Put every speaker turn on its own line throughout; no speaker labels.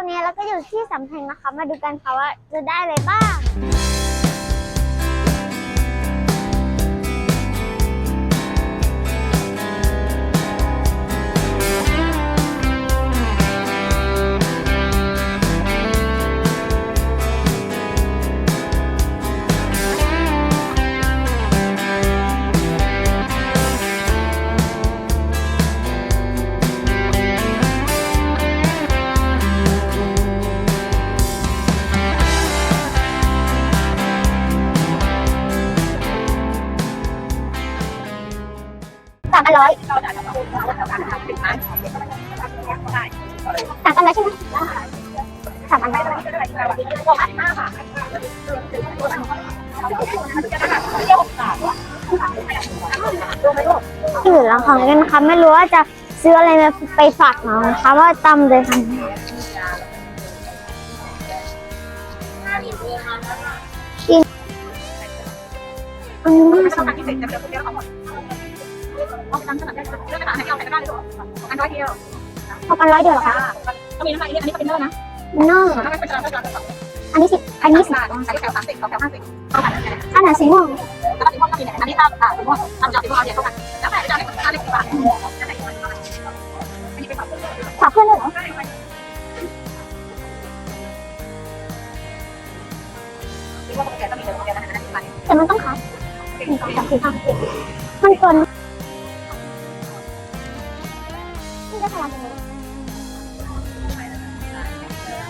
วนนี้เราก็อยู่ที่สำเพ็งนะคะ มาดูกันค่ะว่าจะได้อะไรบ้างามพันร้อยสามพันร้อยใช่ไหมสามพันร้อยถือแล้วของกันนะคะไม่รู้ว่าจะซื้ออะไรมาไปฝากน้องนะคะว่าตำเลยค่ะกินอันนี้
ไม่ต้องการพิ เศษจะเดียวเดี๋ยวเอามดเอาไปทำขนได้เลือกกระดาษให้เราใส่กระดาษเลยอันร้อยเดียว
พอกันร้อยเดียวเหรอคะ
ก็มีน้ำลายอันนี้ก็เป็นเนื้อนะ
น้อง
ถ้าไม่เป็นกระดาษก็กระดาษ
อันนี้สิบอันนี้สิบ
ใส่แถวสามสิบแถวห้าสิบอาผ่านแล้ว
อันไหนสีม่วง
ก็สีม่วงก็มีเนี่ยอันนี้ถ้าอ่าสีม่วงทำจาสีม่วงเอาเดียวเท่ากันแล้วแต่จะได้ค่าเล็กกี่บาทอันนี้เป็นแบบ
ฝากเพื่อนเลยเหรอ
สีม่วงแก่ก็ดี๋ยวแก่นะอันนี้บาท
แต่มันต้องขายหนึ่งสองสามสี่ห้าหกมันเกิน ไร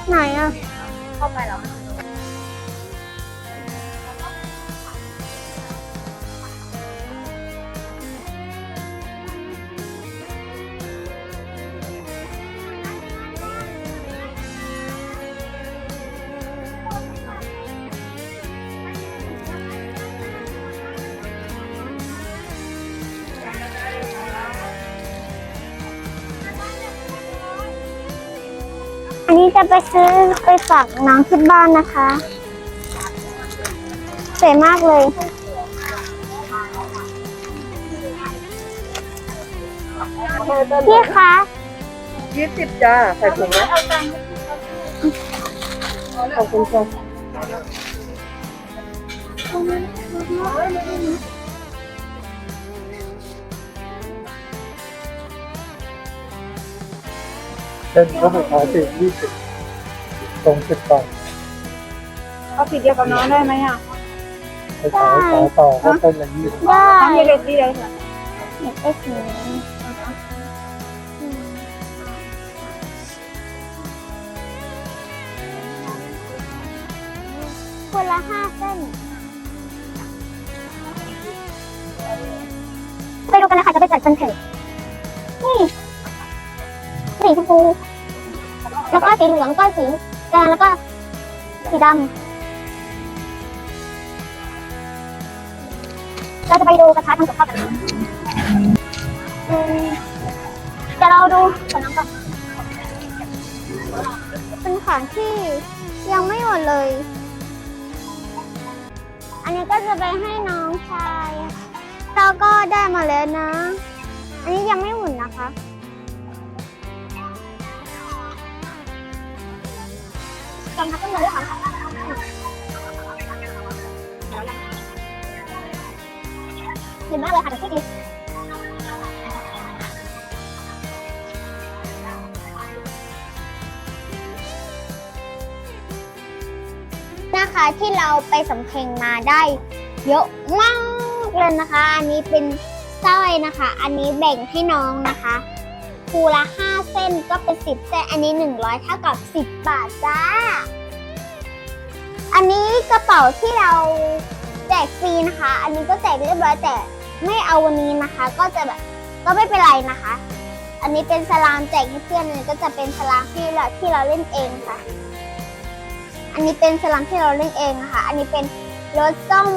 ไหนอะ
เข้าไปแล้ว
จะไปซื้อไปฝากน้องที่บ้านนะคะสวยมากเลย พี่คะ
ยี่สิบจ้าใส่ถุงนะขอบคุณค่ะเส้นก็ขายสิยี่สิบ ตรงสิบบาท
เอาสีเดียวกับน้องได้ไหมอะ
ไปขายขายต่อก็เป็นอย่างนี้
ได้
ทำเล็กดีเลยค่ะ
เห็นไปสีนี้อืมคนละห้าเส้น ไปดูกันเลยค่ะจะไปจัดคอนเสิร์ตนี่สีชมพูแล้วก็สีเหลืองก็สี แดงแล้วก็สีดำเราจะไปดูกระทะทำกับข้าวกันอืมเราดูขนมก่อนเป็นของที่ยังไม่หมดเลย อันนี้ก็จะไปให้น้องชาย เราก็ได้มาแล้วนะ อันนี้ยังไม่หมุนนะคะ จำทับต้นเลยด้วยค่ะเห็นมากเลยค่ะเดี๋ยวช่ดีนะคะที่เราไปสำเพ็งมาได้เยอะมากเลยนะคะ อันนี้เป็นสร้อยนะคะ อันนี้แบ่งให้น้องนะคะ คูละห้าเส้นก็เป็นสิบเส้น อันนี้หนึ่งร้อยเท่ากับสิบบาทจ้า อันนี้กระเป๋าที่เราแจกฟรีนะคะ อันนี้ก็แจกเรียบร้อยแต่ไม่เอาวันนี้นะคะ ก็จะแบบก็ไม่เป็นไรนะคะ อันนี้เป็นสลามแจกให้เพื่อนอันนี้ก็จะเป็นสลามที่เราที่เราเล่นเองค่ะ อันนี้เป็นสลามที่เราเล่นเองนะคะ อันนี้เป็นรสส้ม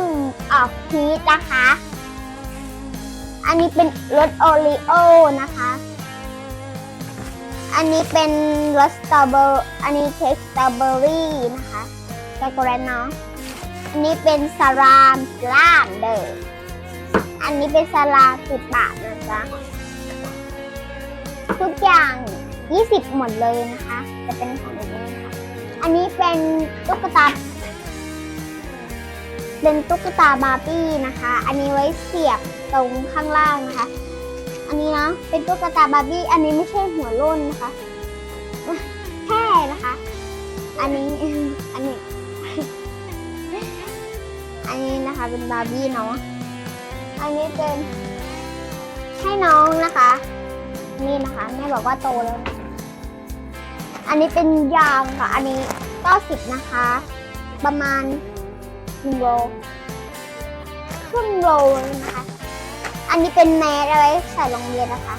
ออกพีชนะคะ อันนี้เป็นรสโอรีโอนะคะ อันนี้เป็นรสสตรอเบอร์อันนี้เค้กสตรอเบอรี่นะคะช็อกโกแลตเนาะ อันนี้เป็นสลามล่ามเดออันนี้เป็นสลามสิบบาทนะจ๊ะ ทุกอย่าง 20 หมดเลยนะคะ จะเป็นของแบบนี้ตุ๊กตา เป็นตุ๊กตาบาร์บี้นะคะ อันนี้ไว้เสียบตรงข้างล่างนะคะ อันนี้นะเป็นตุ๊กตาบาร์บี้ อันนี้ไม่ใช่หัวโล้นนะคะ แค่นะคะ อันนี้ อันนี้ อันนี้นะคะเป็นบาร์บี้เนาะ อันนี้เป็นให้น้องนะคะ นี่นะคะแม่บอกว่าโตแล้วนะอันนี้เป็นยางค่ะ อันนี้90นะคะ ประมาณหนึ่งโลครึ่งโลนะคะ อันนี้เป็นแมสเอาไว้ใส่โรงเรียนนะคะ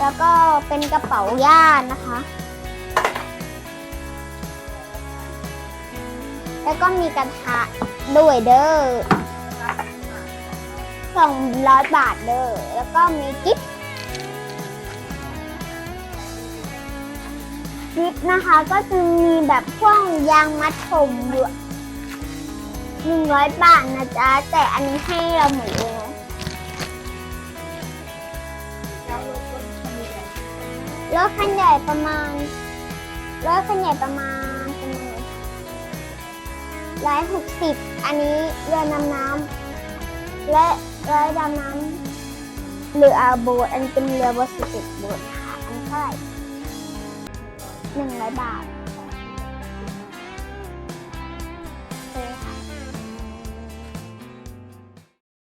แล้วก็เป็นกระเป๋าย่านนะคะ แล้วก็มีกระทะด้วยเด้อสองร้อยบาทเด้อ แล้วก็มีกิ๊บกิ๊บนะคะก็จะมีแบบพวกยางมัดผมด้วยหนึ่งร้อยบาทนะจ๊ะ แต่อันนี้ให้เราเหมดเลย รถคันใหญ่ประมาณรถคันใหญ่ประมาณประมาณร้อยหกสิบอันนี้เรือดำน้ำและเรือดำน้ำเรือโบอันเป็นเรือโบสสิบโบทค่ะอันเท่าไหร่หนึ่งร้อยบาท